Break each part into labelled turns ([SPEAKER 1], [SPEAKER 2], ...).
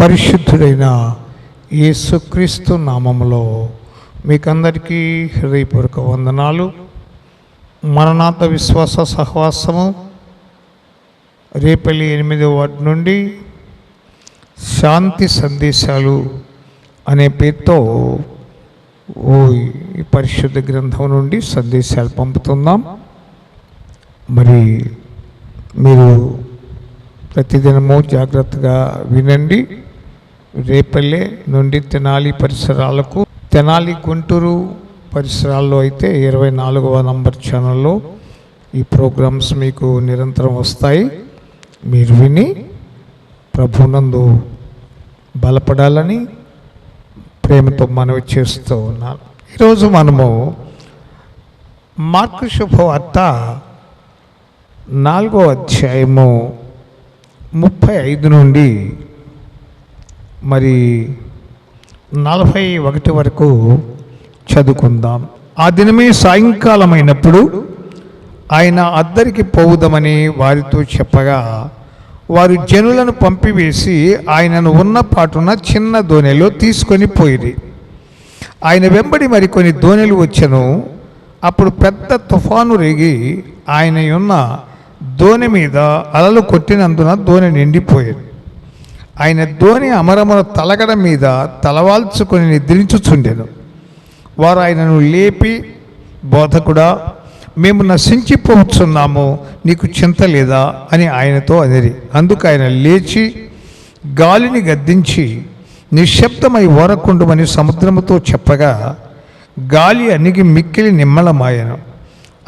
[SPEAKER 1] పరిశుద్ధుడైన యేసుక్రీస్తు నామంలో మీకందరికీ హృదయపూర్వక వందనాలు. మరణాత విశ్వాస సహవాసము రేపల్లి ఎనిమిదో వాటి నుండి శాంతి సందేశాలు అనే పేరుతో ఓ ఈ పరిశుద్ధ గ్రంథం నుండి సందేశాలు పంపుతున్నాం. మరి మీరు ప్రతిదినము జాగ్రత్తగా వినండి. రేపల్లె నుండి తెనాలి పరిసరాలకు తెనాలి గుంటూరు పరిసరాల్లో అయితే ఇరవై నాలుగవ నంబర్ ఛానల్లో ఈ ప్రోగ్రామ్స్ మీకు నిరంతరం వస్తాయి. మీరు విని ప్రభునందు బలపడాలని ప్రేమతో మనవి చేస్తూ ఉన్నారు ఈరోజు మనము మార్కు శుభవార్త నాలుగో అధ్యాయము ముప్పై ఐదు నుండి మరి నలభై ఒకటి వరకు చదువుకుందాం. ఆ దినమే సాయంకాలమైనప్పుడు ఆయన అద్దరికి పోవుదామని వారితో చెప్పగా వారు జనులను పంపివేసి ఆయనను ఉన్న పాటున చిన్న దోణిలో తీసుకొని పోయిరి. ఆయన వెంబడి మరికొన్ని దోణిలు వచ్చను. అప్పుడు పెద్ద తుఫాను రేగి ఆయన ఉన్న దోణి మీద అలలు కొట్టినందున దోణి నిండిపోయింది. ఆయన ధోని అమరమున తలగడ మీద తలవాల్చుకొని నిద్రించుచుండెను. వారు ఆయనను లేపి బోధకుడా మేము నశించిపోతున్నాము నీకు చింత లేదా అని ఆయనతో అనిరి. అందుకు ఆయన లేచి గాలిని గద్దించి నిశ్శబ్దమై ఓరకుండమని సముద్రముతో చెప్పగా గాలి అణిగి మిక్కిలి నిమ్మలమాయను.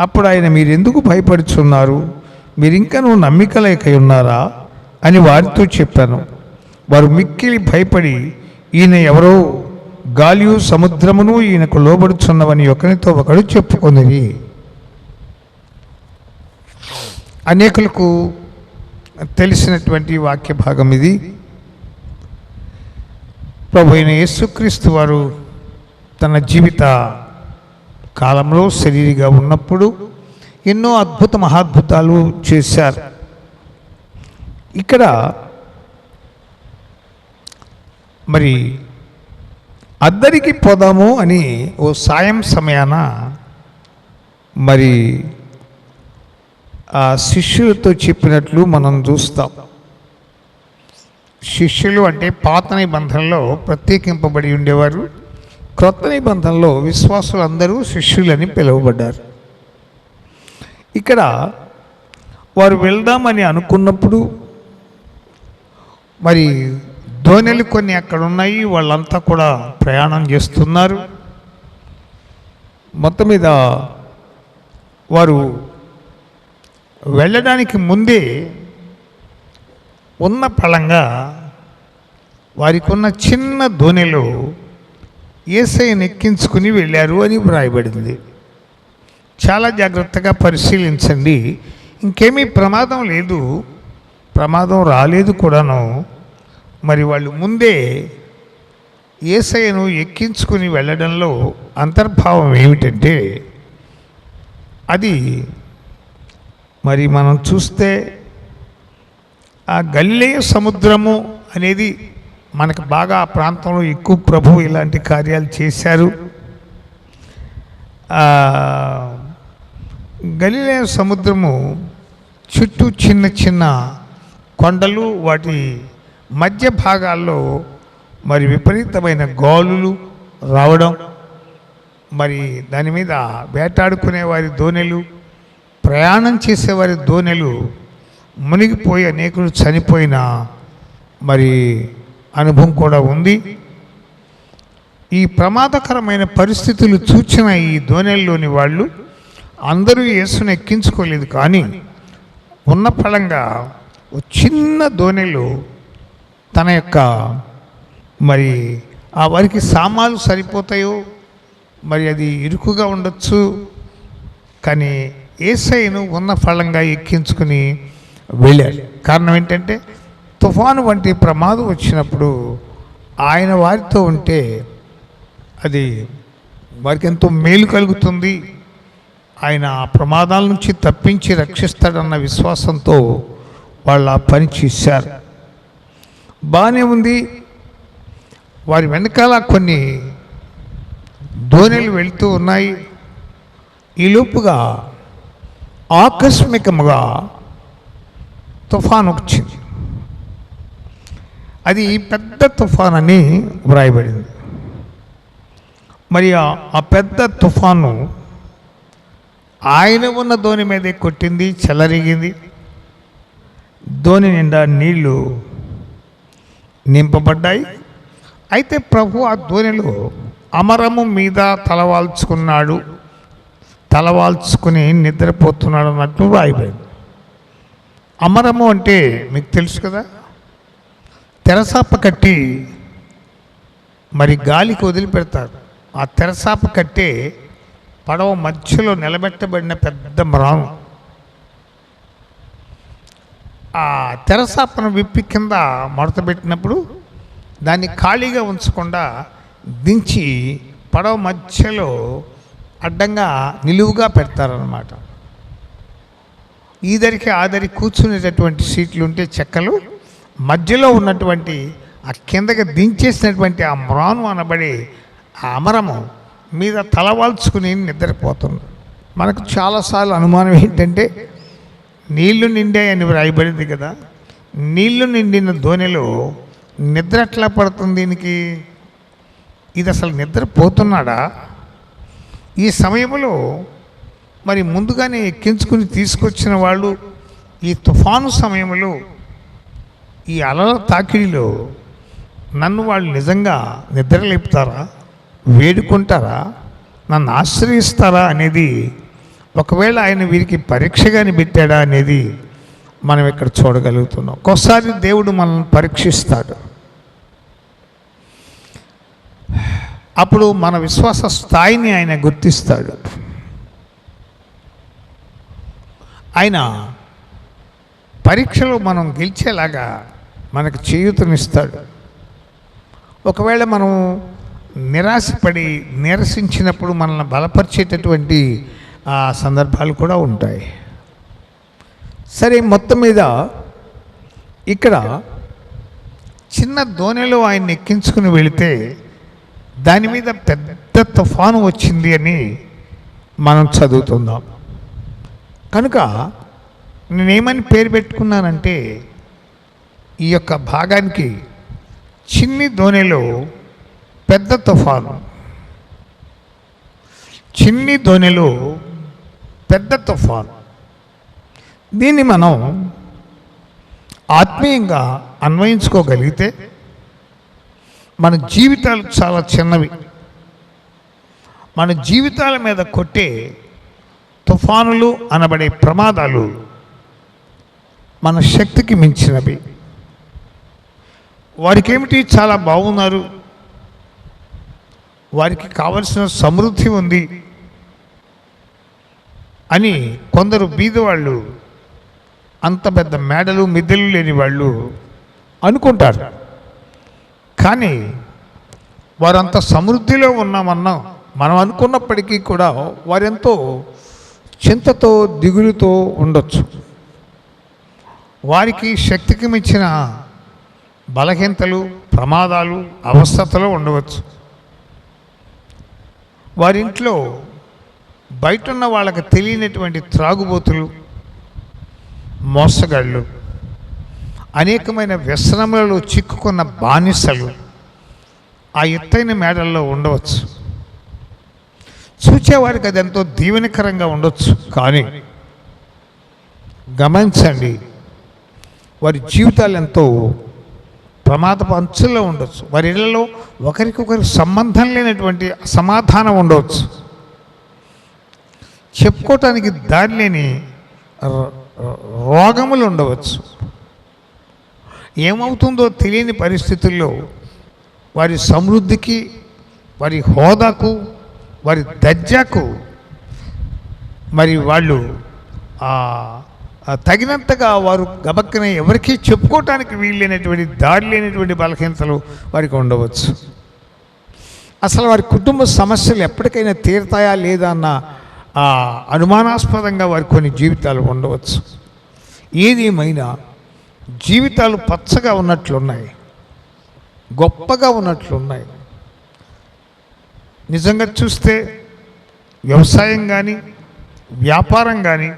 [SPEAKER 1] అప్పుడు ఆయన మీరెందుకు భయపడుచున్నారు? మీరింకనూ నమ్మిక లేక ఉన్నారా అని వారితో చెప్పాను. వారు మిక్కిలి భయపడి ఈయన ఎవరో గాలియు సముద్రమును ఈయనకు లోబడుచున్నవని ఒకరితో ఒకడు చెప్పుకున్నది అనేకులకు తెలిసినటువంటి వాక్య భాగం ఇది. ప్రభు అయిన యేసుక్రీస్తు వారు తన జీవిత కాలంలో శరీరిగా ఉన్నప్పుడు ఎన్నో అద్భుత మహాద్భుతాలు చేశారు. ఇక్కడ మరి అద్దరికి పోదాము అని ఓ సాయం సమయాన మరి ఆ శిష్యులతో చెప్పినట్లు మనం చూస్తాం. శిష్యులు అంటే పాత నిబంధనలో ప్రత్యేకింపబడి ఉండేవారు. క్రొత్త నిబంధనలో విశ్వాసులు అందరూ శిష్యులని పిలువబడ్డారు. ఇక్కడ వారు వెళ్దామని అనుకున్నప్పుడు మరి ధోనిలు కొన్ని అక్కడ ఉన్నాయి వాళ్ళంతా కూడా ప్రయాణం చేస్తున్నారు. మొత్తం మీద వారు వెళ్ళడానికి ముందే ఉన్న ఫలంగా వారికి ఉన్న చిన్న ధోనిలో ఏసైని ఎక్కించుకుని వెళ్ళారు అని వ్రాయబడింది. చాలా జాగ్రత్తగా పరిశీలించండి. ఇంకేమీ ప్రమాదం లేదు. ప్రమాదం రాలేదు కూడాను. మరి వాళ్ళు ముందే ఏసైను ఎక్కించుకుని వెళ్ళడంలో అంతర్భావం ఏమిటంటే అది మరి మనం చూస్తే ఆ గల్లే సముద్రము అనేది మనకు బాగా ఆ ప్రాంతంలో ఎక్కువ ప్రభు ఇలాంటి కార్యాలు చేశారు. గలిలే సముద్రము చుట్టూ చిన్న చిన్న కొండలు వాటి మధ్య భాగాల్లో మరి విపరీతమైన గాలులు రావడం మరి దాని మీద వేటాడుకునే వారి దోణెలు ప్రయాణం చేసేవారి దోణెలు మునిగిపోయి అనేకులు చనిపోయిన మరి అనుభవం కూడా ఉంది. ఈ ప్రమాదకరమైన పరిస్థితులు చూచిన ఈ దోణెల్లోని వాళ్ళు అందరూ యేసును ఎక్కించుకోలేదు కానీ ఉన్న ఫలంగా చిన్న దోణిలో తన యొక్క మరి ఆ వారికి సామాన్లు సరిపోతాయో మరి అది ఇరుకుగా ఉండొచ్చు. కానీ ఏసైను ఉన్న ఫలంగా ఎక్కించుకుని వెళ్ళారు కారణం ఏంటంటే తుఫాను వంటి ప్రమాదం వచ్చినప్పుడు ఆయన వారితో ఉంటే అది వారికి ఎంతో మేలు కలుగుతుంది. ఆయన ఆ ప్రమాదాల నుంచి తప్పించి రక్షిస్తాడన్న విశ్వాసంతో వాళ్ళు ఆ పని చేశారు. బాగానే ఉంది. వారి వెనకాల కొన్ని ధోనిలు వెళుతూ ఉన్నాయి. ఈ లోపుగా ఆకస్మికముగా తుఫాన్ వచ్చింది. అది పెద్ద తుఫాన్ అని వ్రాయబడింది. మరి ఆ- ఆ పెద్ద తుఫాను ఆయన ఉన్న ధోని మీదే కొట్టింది చెలరిగింది. ధోని నిండా నీళ్ళు నింపబడ్డాయి. అయితే ప్రభు ఆ ధోనిలో అమరము మీద తలవాల్చుకున్నాడు తలవాల్చుకుని నిద్రపోతున్నాడు అన్నట్టు రాయిపోయింది అమరము అంటే మీకు తెలుసు కదా? తెరసాప కట్టి మరి గాలికి వదిలిపెడతారు. ఆ తెరసాప కట్టే పడవ మధ్యలో నిలబెట్టబడిన పెద్ద మ్రాను. ఆ తెరసాపన విప్పి కింద మడత పెట్టినప్పుడు దాన్ని ఖాళీగా ఉంచకుండా దించి పడవ మధ్యలో అడ్డంగా నిలువుగా పెడతారనమాట ఈదరికి ఆదరి కూర్చునేటటువంటి సీట్లు ఉంటే చెక్కలు మధ్యలో ఉన్నటువంటి ఆ కిందకి దించేసినటువంటి ఆ మ్రాను అనబడే ఆ అమరము మీద తలవాల్చుకుని నిద్రపోతుంది. మనకు చాలాసార్లు అనుమానం ఏంటంటే నీళ్ళు నిండాయని వ్రాయబడింది కదా. నీళ్ళు నిండిన ధోనిలో నిద్ర ఎట్లా పడుతుంది దీనికి? ఇది అసలు నిద్రపోతున్నాడా ఈ సమయంలో మరి ముందుగానే ఎక్కించుకుని తీసుకొచ్చిన వాళ్ళు ఈ తుఫాను సమయంలో ఈ అలల తాకిడిలో నన్ను వాళ్ళు నిజంగా నిద్రలేపుతారా? వేడుకుంటారా? నన్ను ఆశ్రయిస్తారా? అనేది ఒకవేళ ఆయన వీరికి పరీక్షగాని పెట్టాడా అనేది మనం ఇక్కడ చూడగలుగుతున్నాం. ఒక్కోసారి దేవుడు మనల్ని పరీక్షిస్తాడు. అప్పుడు మన విశ్వాస స్థాయిని ఆయన గుర్తిస్తాడు. ఆయన పరీక్షలో మనం గెలిచేలాగా మనకు చేయూతనిస్తాడు. ఒకవేళ మనం నిరాశపడి నిరసించినప్పుడు మనల్ని బలపరిచేటటువంటి ఆ, సందర్భాలు కూడా ఉంటాయి. సరే మొత్తం మీద ఇక్కడ చిన్న దోణిలో ఆయన ఎక్కించుకుని వెళితే దాని మీద పెద్ద తుఫాను వచ్చింది అని మనం చదువుతుందాం కనుక నేనేమని పేరు పెట్టుకున్నానంటే ఈ యొక్క భాగానికి చిన్ని ధోనిలో పెద్ద తుఫాను. చిన్ని ధోనిలో పెద్ద తుఫాను. దీన్ని మనం ఆత్మీయంగా అన్వయించుకోగలిగితే మన జీవితాలు చాలా చిన్నవి. మన జీవితాల మీద కొట్టే తుఫానులు అనబడే ప్రమాదాలు మన శక్తికి మించినవి. వారికి ఏమిటి చాలా బాగున్నారు? వారికి కావలసిన సమృద్ధి ఉంది. అని కొందరు బీదవాళ్ళు అంత పెద్ద మేడలు మిద్దెలు లేని వాళ్ళు అనుకుంటారు. కానీ వారంత సమృద్ధిలో ఉన్నామన్నా మనం అనుకున్నప్పటికీ కూడా వారెంతో చింతతో దిగులుతో ఉండొచ్చు. వారికి శక్తికి మించిన బలహీనతలు ప్రమాదాలు అవస్థతలు ఉండవచ్చు. వారింట్లో బయట ఉన్న వాళ్ళకి తెలియనటువంటి త్రాగుబోతులు మోసగాళ్ళు అనేకమైన వ్యసనములలో చిక్కుకున్న బానిసలు ఆ ఎత్తైన మేడల్లో ఉండవచ్చు. చూచేవారికి అది ఎంతో దీవెనకరంగా ఉండొచ్చు కానీ గమనించండి వారి జీవితాలు ఎంతో ప్రమాదపు అంచుల్లో ఉండొచ్చు. వారి ఇళ్ళలో ఒకరికొకరి సంబంధం లేనటువంటి సమాధానం ఉండవచ్చు చెప్పుకోవటానికి దారి లేని రోగములు ఉండవచ్చు. ఏమవుతుందో తెలియని పరిస్థితుల్లో వారి సమృద్ధికి వారి హోదాకు వారి దర్జాకు మరి వాళ్ళు తగినంతగా వారు గబక్కన ఎవరికీ చెప్పుకోవటానికి వీల్లేనటువంటి దారి లేనటువంటి బలహీనతలు వారికి ఉండవచ్చు. అసలు వారి కుటుంబ సమస్యలు ఎప్పటికైనా తీరుతాయా లేదా అన్న అనుమానాస్పదంగా వారి కొన్ని జీవితాలు ఉండవచ్చు. ఏదేమైనా జీవితాలు పచ్చగా ఉన్నట్లున్నాయి. గొప్పగా ఉన్నట్లున్నాయి. నిజంగా చూస్తే వ్యవసాయం కానీ వ్యాపారం కానీ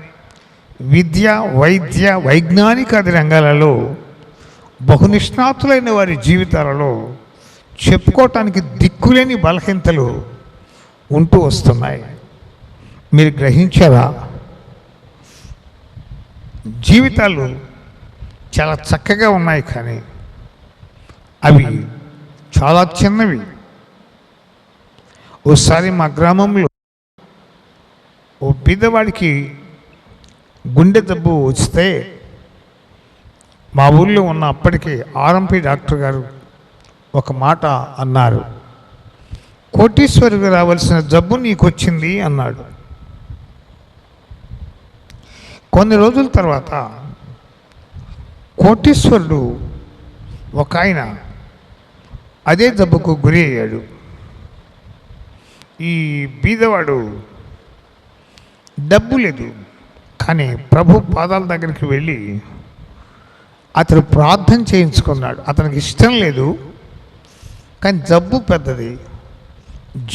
[SPEAKER 1] విద్య వైద్య వైజ్ఞానిక ఆది రంగాలలో బహునిష్ణాతులైన వారి జీవితాలలో చెప్పుకోవటానికి దిక్కులేని బలహీనతలు ఉంటూ వస్తున్నాయి. మీరు గ్రహించారా? జీవితాలు చాలా చక్కగా ఉన్నాయి కానీ అవి చాలా చిన్నవి. ఓసారి మా గ్రామంలో ఓ బీదవాడికి గుండె జబ్బు వస్తే మా ఊళ్ళో ఉన్న అప్పటికి ఆర్ఎంపీ డాక్టర్ గారు ఒక మాట అన్నారు. కోటీశ్వరికి రావాల్సిన జబ్బు నీకు వచ్చింది అన్నాడు. కొన్ని రోజుల తర్వాత కోటీశ్వరుడు ఒక ఆయన అదే జబ్బుకు గురి అయ్యాడు. ఈ బీదవాడు డబ్బు లేదు కానీ ప్రభు పాదాల దగ్గరికి వెళ్ళి అతడు ప్రార్థన చేయించుకున్నాడు. అతనికి ఇష్టం లేదు కానీ జబ్బు పెద్దది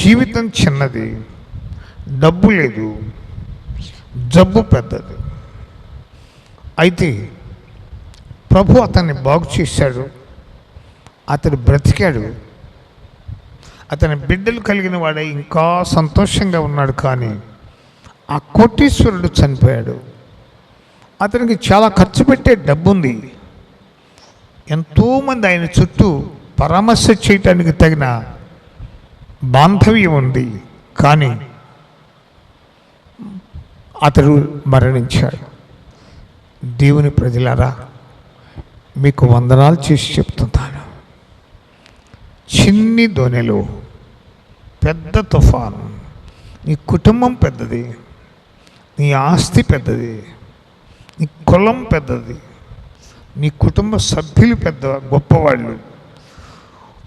[SPEAKER 1] జీవితం చిన్నది డబ్బు లేదు జబ్బు పెద్దది. అయితే ప్రభు అతన్ని బాగు చేశాడు. అతడు బ్రతికాడు. అతని బిడ్డలు కలిగిన వాడే ఇంకా సంతోషంగా ఉన్నాడు కానీ ఆ కోటీశ్వరుడు చనిపోయాడు. అతనికి చాలా ఖర్చు పెట్టే డబ్బు ఉంది ఎంతోమంది ఆయన చుట్టూ పరామర్శ చేయటానికి తగిన బాంధవ్యం ఉంది. కానీ అతడు మరణించాడు. దేవుని ప్రజలారా మీకు వందనాలు చేసి చెప్తున్నాను చిన్ని దోణిలో పెద్ద తుఫాను నీ కుటుంబం పెద్దది నీ ఆస్తి పెద్దది నీ కులం పెద్దది నీ కుటుంబ సభ్యులు పెద్ద గొప్పవాళ్ళు.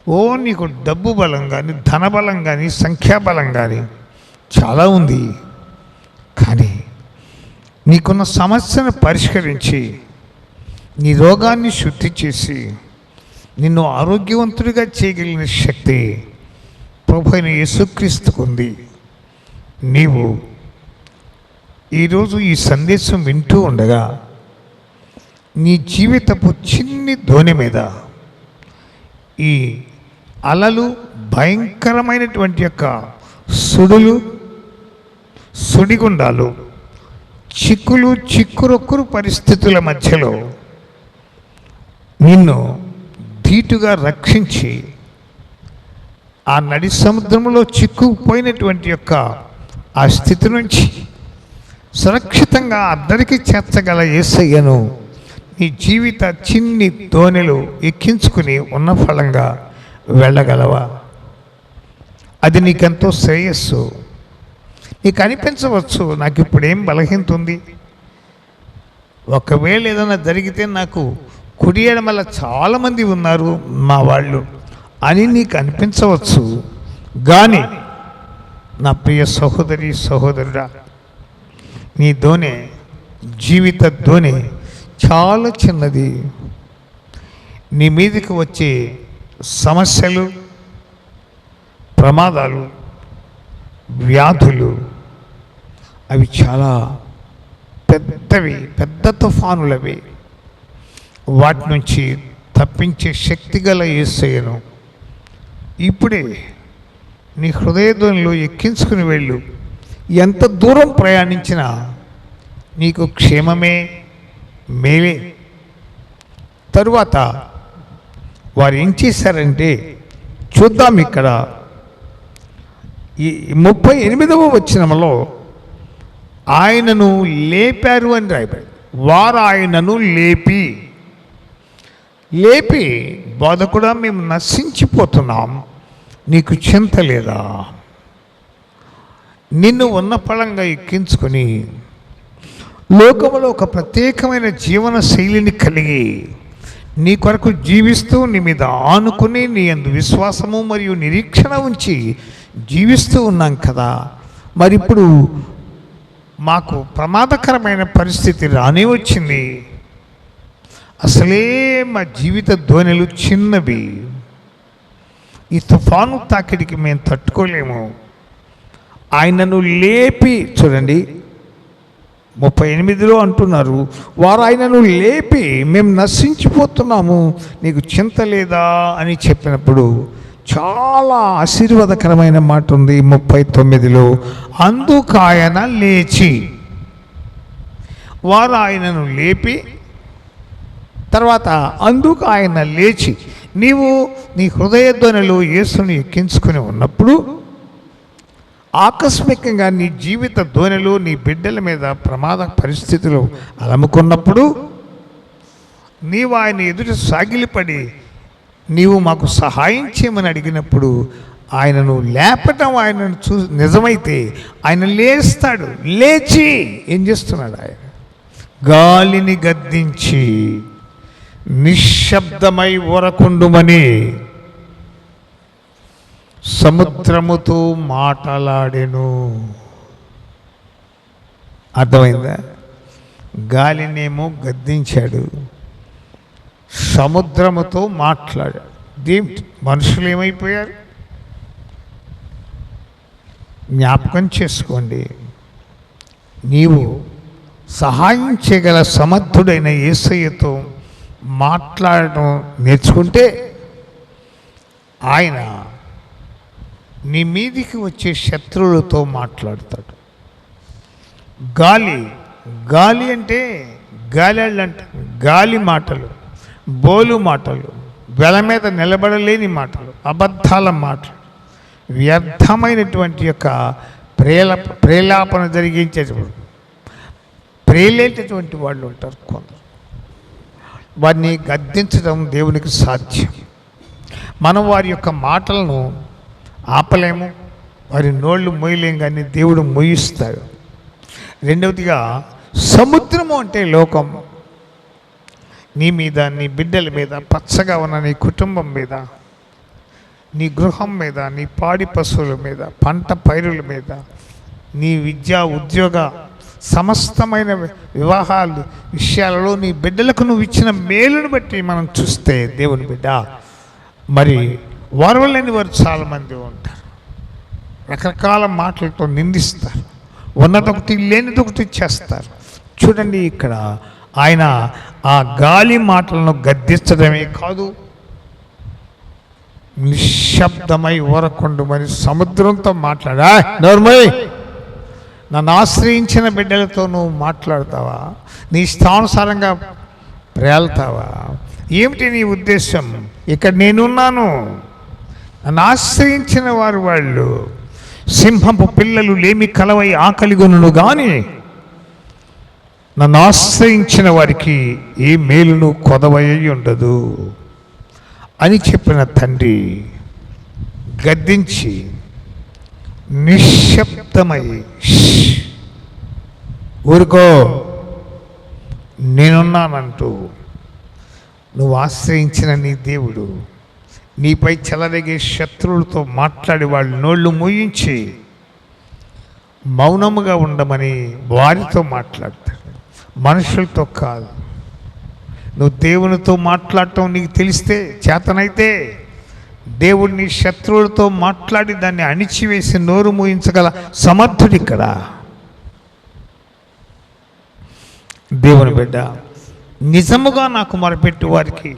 [SPEAKER 1] ఓ నీకు డబ్బు బలం కానీ ధన బలం కానీ సంఖ్యాబలం కానీ చాలా ఉంది. కానీ నీకున్న సమస్యను పరిష్కరించి నీ రోగాన్ని శుద్ధి చేసి నిన్ను ఆరోగ్యవంతుడిగా చేయగలిగిన శక్తి ప్రభు అయిన ఉంది. నీవు ఈరోజు ఈ సందేశం వింటూ ఉండగా నీ జీవితపు చిన్ని ధోని మీద ఈ అలలు భయంకరమైనటువంటి యొక్క సుడులు సుడిగుండాలు చిక్కులు చిక్కురొక్కురు పరిస్థితుల మధ్యలో నిన్ను ధీటుగా రక్షించి ఆ నడి సముద్రంలో చిక్కుకుపోయినటువంటి యొక్క ఆ స్థితి నుంచి సురక్షితంగా అద్దరికి చేర్చగల ఏసయ్యను నీ జీవిత చిన్ని దోణిలు ఎక్కించుకుని ఉన్న ఫలంగా వెళ్ళగలవా? అది నీకెంతో శ్రేయస్సు. నీకు అనిపించవచ్చు నాకు ఇప్పుడు ఏం బలహీనత ఉంది ఒకవేళ ఏదైనా జరిగితే నాకు కుడి ఎడమల చాలామంది ఉన్నారు మా వాళ్ళు. అని నీకు అనిపించవచ్చు. కానీ నా ప్రియ సహోదరి సహోదరుడా నీ ధోని జీవిత ధోని చాలా చిన్నది. నీ మీదకి వచ్చే సమస్యలు ప్రమాదాలు వ్యాధులు. అవి చాలా పెద్దవి పెద్ద తుఫానులవి. వాటి నుంచి తప్పించే శక్తి గల ఏసయ్యను ఇప్పుడే నీ హృదయధ్వనిలో ఎక్కించుకుని వెళ్ళు. ఎంత దూరం ప్రయాణించినా నీకు క్షేమమే మేలే. తరువాత వారు ఏం చేశారంటే చూద్దాం ఇక్కడ ఈ ముప్పై ఎనిమిదవ వచ్చినంలో ఆయనను లేపారు అని రాయబడి వారు ఆయనను లేపి లేపి బోధకుడా మేము నశించిపోతున్నాం. నీకు చింత లేదా? నిన్ను ఉన్న పళంగా ఎక్కించుకొని లోకములో ఒక ప్రత్యేకమైన జీవన శైలిని కలిగి నీ కొరకు జీవిస్తూ నీ మీద ఆనుకుని నీ అందు విశ్వాసము మరియు నిరీక్షణ ఉంచి జీవిస్తూ ఉన్నాం కదా. మరి ఇప్పుడు మాకు ప్రమాదకరమైన పరిస్థితి రానే వచ్చింది. అసలే మా జీవిత ధ్వనులు చిన్నవి. ఈ తుఫాను తాకిడికి మేము తట్టుకోలేము. ఆయనను లేపి చూడండి ముప్పై ఎనిమిదిలో అంటున్నారు. వారు ఆయనను లేపి మేము నశించిపోతున్నాము. నీకు చింత లేదా అని చెప్పినప్పుడు చాలా ఆశీర్వాదకరమైన మాట ఉంది ముప్పై తొమ్మిదిలో. అందుకు ఆయన లేచి వారు ఆయనను లేపి తర్వాత అందుకు ఆయన లేచి నీవు నీ హృదయధ్వనిలో యేసును ఎక్కించుకుని ఉన్నప్పుడు ఆకస్మికంగా నీ జీవిత ధ్వనిలో నీ బిడ్డల మీద ప్రమాద పరిస్థితులు అలముకున్నప్పుడు నీవు ఆయన ఎదుట సాగిలిపడి నీవు మాకు సహాయం చేయమని అడిగినప్పుడు ఆయనను లేపటం ఆయనను చూ నిజమైతే ఆయన లేస్తాడు. లేచి ఏం చేస్తున్నాడు ఆయన? గాలిని గద్దించి నిశ్శబ్దమై ఊరకుండుమని సముద్రముతో మాటలాడెను. అర్థమైందా? గాలినేమో గద్దించాడు. సముద్రముతో మాట్లాడాడు. దేంటి మనుషులు ఏమైపోయారు? జ్ఞాపకం చేసుకోండి. నీవు సహాయం చేయగల సమర్థుడైన యేసయ్యతో మాట్లాడడం నేర్చుకుంటే ఆయన నీ మీదికి వచ్చే శత్రువులతో మాట్లాడతాడు. గాలి గాలి అంటే గాలి అంటే. గాలి మాటలు. బోలు మాటలు వెల మీద నిలబడలేని మాటలు అబద్ధాల మాటలు వ్యర్థమైనటువంటి యొక్క ప్రేల ప్రేలాపన జరిగించేటప్పుడు ప్రేలేటటువంటి వాళ్ళు ఉంటారు కొందరు. వారిని గద్దించడం దేవునికి సాధ్యం. మనం వారి యొక్క మాటలను ఆపలేము వారి నోళ్ళు మొయ్యలేం కానీ దేవుడు మొయ్యిస్తాడు రెండవదిగా సముద్రము అంటే లోకం నీ మీద నీ బిడ్డల మీద పచ్చగా ఉన్న నీ కుటుంబం మీద నీ గృహం మీద నీ పాడి పశువుల మీద పంట పైరుల మీద నీ విద్యా ఉద్యోగ సమస్తమైన వివాహాలు విషయాలలో నీ బిడ్డలకు నువ్వు ఇచ్చిన మేలును బట్టి మనం చూస్తే దేవుని బిడ్డ. మరి వారవలేని వారు చాలామంది ఉంటారు. రకరకాల మాటలతో నిందిస్తారు. ఉన్నదొకటి లేనిదొకటి చేస్తారు. చూడండి ఇక్కడ ఆయన ఆ గాలి మాటలను గద్దించడమే కాదు నిశ్శబ్దమై ఊరకుండు మరి సముద్రంతో మాట్లాడా నోర్మయ్! నన్ను ఆశ్రయించిన బిడ్డలతో నువ్వు మాట్లాడతావా? నీ ఇష్టానుసారంగా ప్రేల్తావా? ఏమిటి నీ ఉద్దేశం ఇక్కడ నేనున్నాను. నన్ను ఆశ్రయించిన వారు వాళ్ళు. సింహపు పిల్లలు లేమి కలవై ఆకలిగొనును కానీ నన్ను ఆశ్రయించిన వారికి ఏ మేలును కొదవయ్యి ఉండదు అని చెప్పిన తండ్రి గద్దించి నిశ్శబ్దమై ఊరుకో నేనున్నానంటూ నువ్వు ఆశ్రయించిన నీ దేవుడు నీపై చెలరగే శత్రువులతో మాట్లాడి వాళ్ళ నోళ్ళు మూయించి మౌనముగా ఉండమని వారితో మాట్లాడతాడు. మనుషులతో కాదు. నువ్వు దేవునితో మాట్లాడటం నీకు తెలిస్తే చేతనైతే దేవుణ్ణి శత్రువులతో మాట్లాడి దాన్ని అణిచివేసి నోరు మూయించగల సమర్థుడు ఇక్కడ. దేవుని బిడ్డ నిజముగా నాకు మరపెట్టి వారికి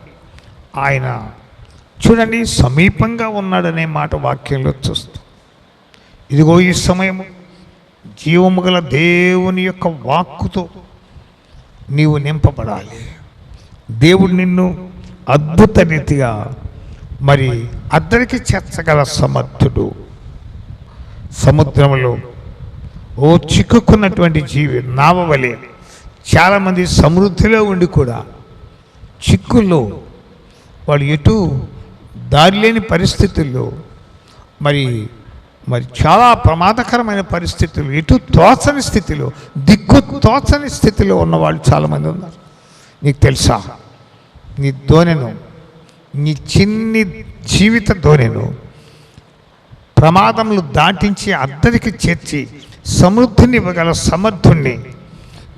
[SPEAKER 1] ఆయన చూడండి సమీపంగా ఉన్నాడనే మాట వాక్యంలో చూస్తూ ఇదిగో ఈ సమయము జీవము గల దేవుని యొక్క వాక్కుతో నీవు నింపబడాలి. దేవుడు నిన్ను అద్భుత రీతిగా మరి అద్దరికి చేర్చగల సమర్థుడు. సముద్రంలో ఓ చిక్కుకున్నటువంటి జీవి నావవలే చాలామంది సమృద్ధిలో ఉండి కూడా చిక్కుల్లో వాళ్ళు ఎటు దారి లేని పరిస్థితుల్లో మరి మరి చాలా ప్రమాదకరమైన పరిస్థితులు ఎటు తోచని స్థితిలో దిక్కు తోచని స్థితిలో ఉన్న వాళ్ళు చాలామంది ఉన్నారు. నీకు తెలుసా? నీ ధోనెను నీ చిన్ని జీవిత ధోనెను ప్రమాదములు దాటించి అద్దరికి చేర్చి సమృద్ధిని ఇవ్వగల సమర్థుణ్ణి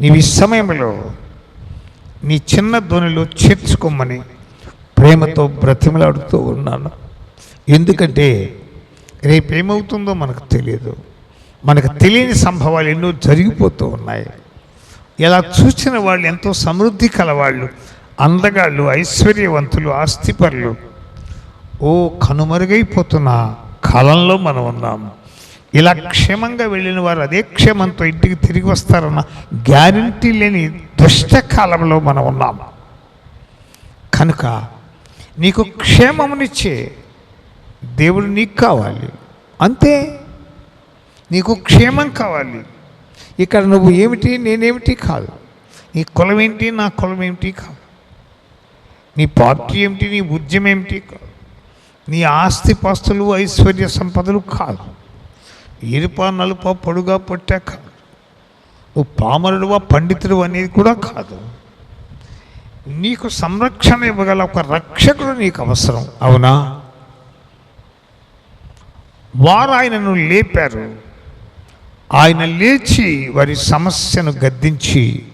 [SPEAKER 1] నీవు ఈ సమయంలో నీ చిన్న ధోనిలో చేర్చుకోమని ప్రేమతో బ్రతిమలాడుతూ ఉన్నాను. ఎందుకంటే రేపేమవుతుందో మనకు తెలియదు మనకు తెలియని సంభవాలు ఎన్నో జరిగిపోతూ ఉన్నాయి. ఇలా చూసిన వాళ్ళు ఎంతో సమృద్ధి కలవాళ్ళు అందగాళ్ళు ఐశ్వర్యవంతులు ఆస్తిపరులు. ఓ కనుమరుగైపోతున్న కాలంలో మనం ఉన్నాము ఇలా క్షేమంగా వెళ్ళిన వారు అదే క్షేమంతో ఇంటికి తిరిగి వస్తారన్న గ్యారంటీ లేని దుష్ట కాలంలో మనం ఉన్నాము కనుక నీకు క్షేమమునిచ్చే దేవుడు నీకు కావాలి. అంతే. నీకు క్షేమం కావాలి. ఇక్కడ నువ్వు ఏమిటి నేనేమిటి కాదు. నీ కులం ఏంటి నా కులం ఏమిటి కాదు. నీ పార్టీ ఏమిటి నీ ఉద్యమం ఏమిటి కాదు. నీ ఆస్తి పాస్తులు ఐశ్వర్య సంపదలు కాదు. ఎరుప నలుప పొడుగా పొట్టా కాదు. నువ్వు పామరుడువా పండితుడు అనేది కూడా కాదు. నీకు సంరక్షణ ఇవ్వగల ఒక రక్షకుడు నీకు అవసరం. అవునా? వారు ఆయనను లేపారు. ఆయన లేచి వారి సమస్యను గద్దించి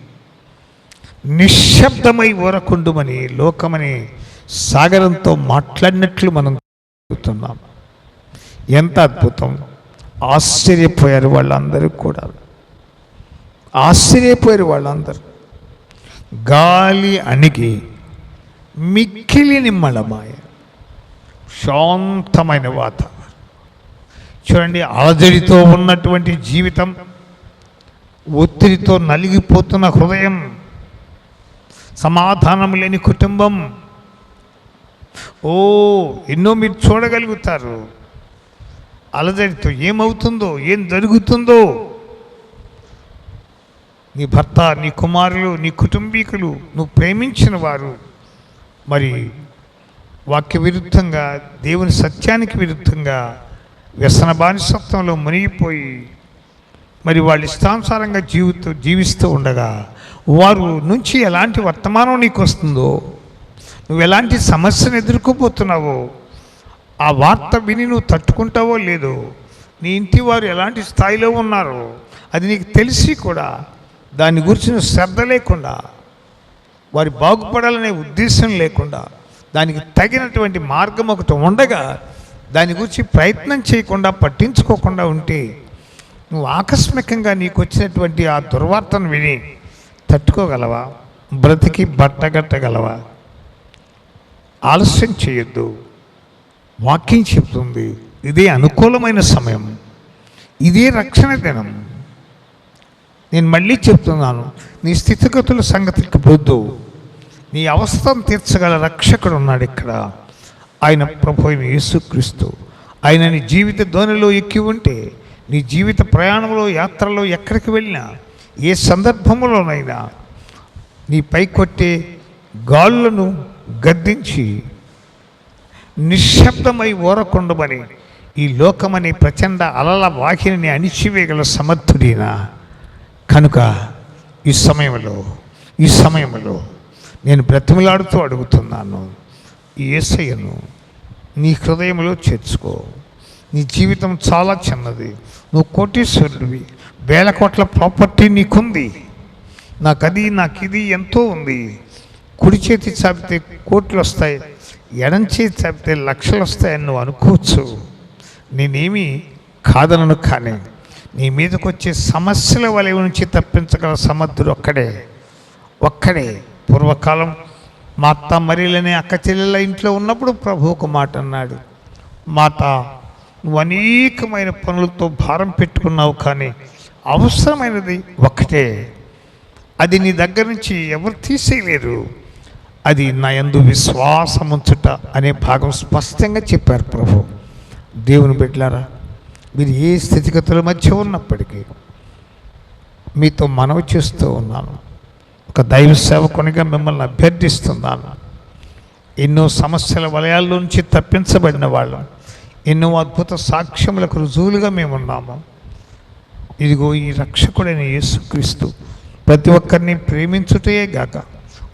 [SPEAKER 1] నిశ్శబ్దమై ఊరకుండుమని లోకమని సాగరంతో మాట్లాడినట్లు మనం చూస్తున్నాం ఎంత అద్భుతం! ఆశ్చర్యపోయారు వాళ్ళందరూ కూడా. ఆశ్చర్యపోయారు వాళ్ళందరూ. గాలి అణిగి మిక్కిలి మలమాయ శాంతమైన వాతావరణం. చూడండి అలజడితో ఉన్నటువంటి జీవితం ఒత్తిడితో నలిగిపోతున్న హృదయం సమాధానం లేని కుటుంబం. ఓ ఎన్నో మీరు చూడగలుగుతారు. అలజడితో ఏమవుతుందో ఏం జరుగుతుందో. నీ భర్త నీ కుమారులు నీ కుటుంబీకులు నువ్వు ప్రేమించిన వారు. మరి వాక్య విరుద్ధంగా దేవుని సత్యానికి విరుద్ధంగా వ్యసన బానిసత్వంలో మునిగిపోయి మరి వాళ్ళ ఇష్టానుసారంగా జీవితూ జీవిస్తూ ఉండగా వారు నుంచి ఎలాంటి వర్తమానం నీకు వస్తుందో నువ్వు ఎలాంటి సమస్యను ఎదుర్కోబోతున్నావో ఆ వార్త విని నువ్వు తట్టుకుంటావో లేదో నీ ఇంటి వారు ఎలాంటి స్థాయిలో ఉన్నారో అది నీకు తెలిసి కూడా దాని గురించి నువ్వు శ్రద్ధ లేకుండా వారి బాగుపడాలనే ఉద్దేశం లేకుండా దానికి తగినటువంటి మార్గం ఒకటి ఉండగా దాని గురించి ప్రయత్నం చేయకుండా పట్టించుకోకుండా ఉంటే నువ్వు ఆకస్మికంగా నీకు వచ్చినటువంటి ఆ దుర్వార్తను విని తట్టుకోగలవా? బ్రతికి బట్టగట్టగలవా? ఆలస్యం చేయొద్దు. వాక్యం చెప్తుంది ఇదే అనుకూలమైన సమయం. ఇదే రక్షణ దినం. నేను మళ్ళీ చెప్తున్నాను నీ స్థితిగతుల సంగతికి పొద్దు నీ అవస్థను తీర్చగల రక్షకుడు ఉన్నాడు ఇక్కడ. ఆయన ప్రభు అయిన యేసుక్రీస్తు ఆయన నీ జీవిత ధోనిలో ఎక్కి ఉంటే నీ జీవిత ప్రయాణంలో యాత్రలో ఎక్కడికి వెళ్ళినా ఏ సందర్భంలోనైనా నీ పైకొట్టే గాళ్ళను గద్దించి నిశ్శబ్దమై ఓరకుండమని ఈ లోకమనే ప్రచండ అలల వాహిని అణిచివేయగల సమర్థుడీనా. కనుక ఈ సమయంలో ఈ సమయంలో నేను బ్రతిమలాడుతూ అడుగుతున్నాను. ఏసయ్యను నీ హృదయంలో చేర్చుకో. నీ జీవితం చాలా చిన్నది. నువ్వు కోటీశ్వరుడివి. వేల కోట్ల ప్రాపర్టీ నీకుంది. నాకు అది నాకు ఇది ఎంతో ఉంది. కుడి చేతి చాపితే కోట్లు వస్తాయి ఎడం చేతి చాపితే లక్షలు వస్తాయని నువ్వు అనుకోవచ్చు. నేనేమి కాదనను కానీ నీ మీదకు వచ్చే సమస్యల వలయ నుంచి తప్పించగల సమర్థుడు ఒక్కడే. ఒక్కడే. పూర్వకాలం మా అత్త మరీలనే అక్క చెల్లెల ఇంట్లో ఉన్నప్పుడు ప్రభు ఒక మాట అన్నాడు. మాత నువ్వు అనేకమైన పనులతో భారం పెట్టుకున్నావు కానీ అవసరమైనది ఒక్కటే. అది నీ దగ్గర నుంచి ఎవరు తీసేయలేరు. అది నా యందు విశ్వాసముంచుట అనే భాగం స్పష్టంగా చెప్పారు ప్రభు. దేవుని బిడ్డలారా మీరు ఏ స్థితిగతుల మధ్య ఉన్నప్పటికీ మీతో మనవి చేస్తూ ఉన్నాను. ఒక దైవ సేవకునిగా మిమ్మల్ని అభ్యర్థిస్తున్నాను. ఎన్నో సమస్యల వలయాల్లోంచి తప్పించబడిన వాళ్ళం. ఎన్నో అద్భుత సాక్ష్యములకు రుజువులుగా మేము ఉన్నాము ఇదిగో ఈ రక్షకుడైన యేసుక్రీస్తు ప్రతి ఒక్కరిని ప్రేమించుటయే గాక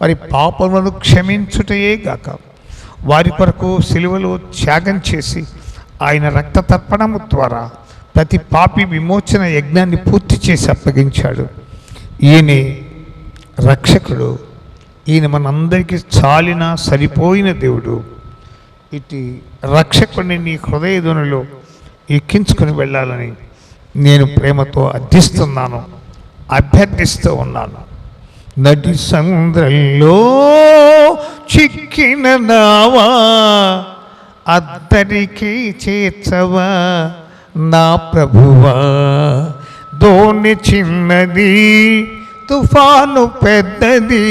[SPEAKER 1] వారి పాపములను క్షమించుటయే గాక వారి కొరకు సిలువలో త్యాగం చేసి ఆయన రక్త తర్పణము ద్వారా ప్రతి పాపి విమోచన యజ్ఞాన్ని పూర్తి చేసి అప్పగించాడు. ఈయనే రక్షకుడు. ఈయన మనందరికీ చాలిన సరిపోయిన దేవుడు. ఇటు రక్షకుడిని నీ హృదయధునిలో ఎక్కించుకుని వెళ్ళాలని నేను ప్రేమతో అర్థిస్తున్నాను. అభ్యర్థిస్తూ ఉన్నాను. నటి సంద్రంలో చిక్కిన నావా అద్దరికి చేర్చవా నా ప్రభువా దోణి చిన్నది తుఫాను పెద్దది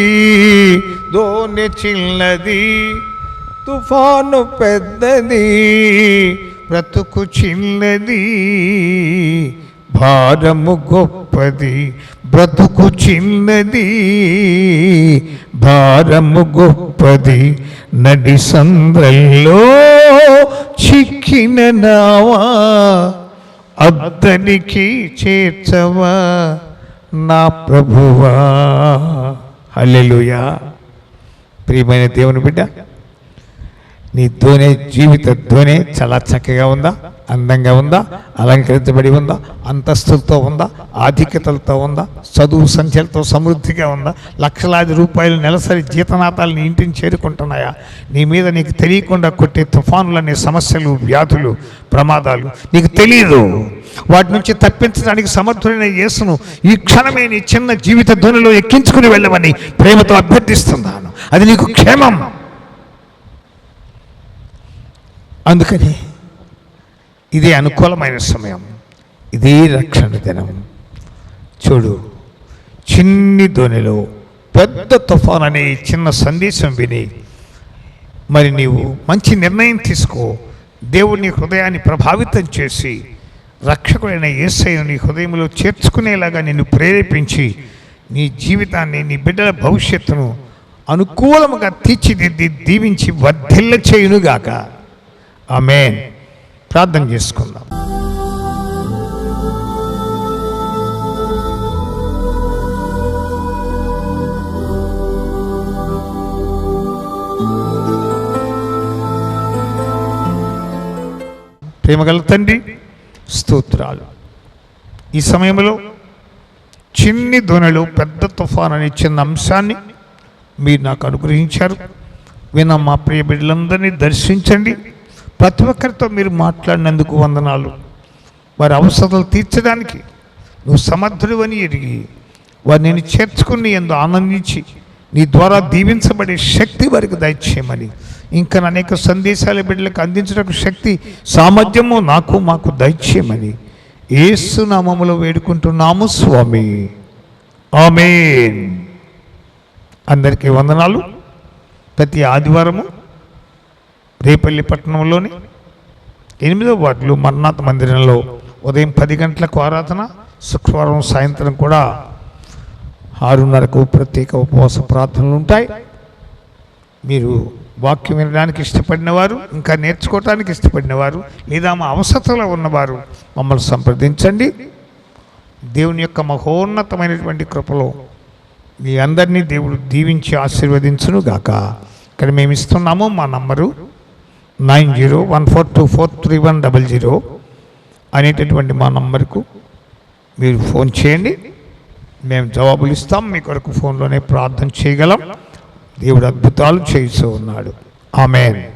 [SPEAKER 1] ధోని చిన్నది. తుఫాను పెద్దది బ్రతుకు చిన్నది. భారము గొప్పది బ్రతుకు చిన్నది. భారము గొప్పది నడి సంద్రల్లో చిక్కిన నావా. అద్దనికి చేర్చవా. నా ప్రభువా. అల్లెలుయా ప్రియమైన దేవుని బిడ్డ నీ ధ్వని జీవిత ధ్వని చాలా చక్కగా ఉందా? అందంగా ఉందా? అలంకరించబడి ఉందా? అంతస్తులతో ఉందా? ఆధిక్యతలతో ఉందా? చదువు సంఖ్యలతో సమృద్ధిగా ఉందా? లక్షలాది రూపాయలు నెలసరి జీతనాతాలు నీ ఇంటిని చేరుకుంటున్నాయా? నీ మీద నీకు తెలియకుండా కొట్టే తుఫానులనే సమస్యలు వ్యాధులు ప్రమాదాలు నీకు తెలియదు వాటి నుంచి తప్పించడానికి సమర్థుడైన యేసును ఈ క్షణమే నీ చిన్న జీవిత ధ్వనిలో ఎక్కించుకుని వెళ్ళమని ప్రేమతో అభ్యర్థిస్తున్నాను. అది నీకు క్షేమం. అందుకని ఇదే అనుకూలమైన సమయం. ఇదే రక్షణ దినం. చూడు చిన్ని ధ్వనిలో పెద్ద తుఫాన్ అనే చిన్న సందేశం విని మరి నీవు మంచి నిర్ణయం తీసుకో. దేవుని హృదయాన్ని ప్రభావితం చేసి రక్షకుడైన యేసయ్యను నీ హృదయంలో చేర్చుకునేలాగా నిన్ను ప్రేరేపించి నీ జీవితాన్ని నీ బిడ్డల భవిష్యత్తును అనుకూలముగా తీర్చిదిద్ది దీవించి వర్ధిల్ల చేయునుగాక ఆమెన్. ప్రార్థన చేసుకుందాం. ప్రేమగల తండ్రి స్తోత్రాలు. ఈ సమయంలో చిన్ని ధ్వనిలో పెద్ద తుఫాన్ అనే చిన్న అంశాన్ని మీరు నాకు అనుగ్రహించారు. విన్న మా ప్రియ బిడ్డలందరినీ దర్శించండి. ప్రతి ఒక్కరితో మీరు మాట్లాడినందుకు వందనాలు. వారి అవసరాలు తీర్చడానికి నువ్వు సమర్థుడు అని ఎరిగి వారు నేను చేర్చుకుని ఎందు ఆనందించి నీ ద్వారా దీవించబడే శక్తి వారికి దయచేయమని. ఇంకా అనేక సందేశాల బిడ్డలకు అందించడానికి శక్తి సామర్థ్యము నాకు మాకు దయచేయమని. ఏసు నామములో వేడుకుంటున్నాము స్వామి. ఆమేన్. అందరికీ వందనాలు. ప్రతి ఆదివారము రేపల్లి పట్టణంలోని ఎనిమిదో వార్డులు మర్నాథ్ మందిరంలో ఉదయం పది గంటలకు ఆరాధన శుక్రవారం సాయంత్రం కూడా ఆరున్నరకు ప్రత్యేక ఉపవాస ప్రార్థనలు ఉంటాయి. మీరు వాక్యం వినడానికి ఇష్టపడిన వారు ఇంకా నేర్చుకోవటానికి ఇష్టపడిన వారు లేదా మా అవసరతలో ఉన్నవారు మమ్మల్ని సంప్రదించండి. దేవుని యొక్క మహోన్నతమైనటువంటి కృపలో మీ అందరినీ దేవుడు దీవించి ఆశీర్వదించును గాక ఇక్కడ మేము ఇస్తున్నాము మా number nine zero one four two four three one double zero అనేటటువంటి మా నంబర్కు మీరు ఫోన్ చేయండి. మేము జవాబులు ఇస్తాం. మీ కొరకు ఫోన్లోనే ప్రార్థన చేయగలం. దేవుడు అద్భుతాలు చేయిస్తూ ఉన్నాడు. ఆమె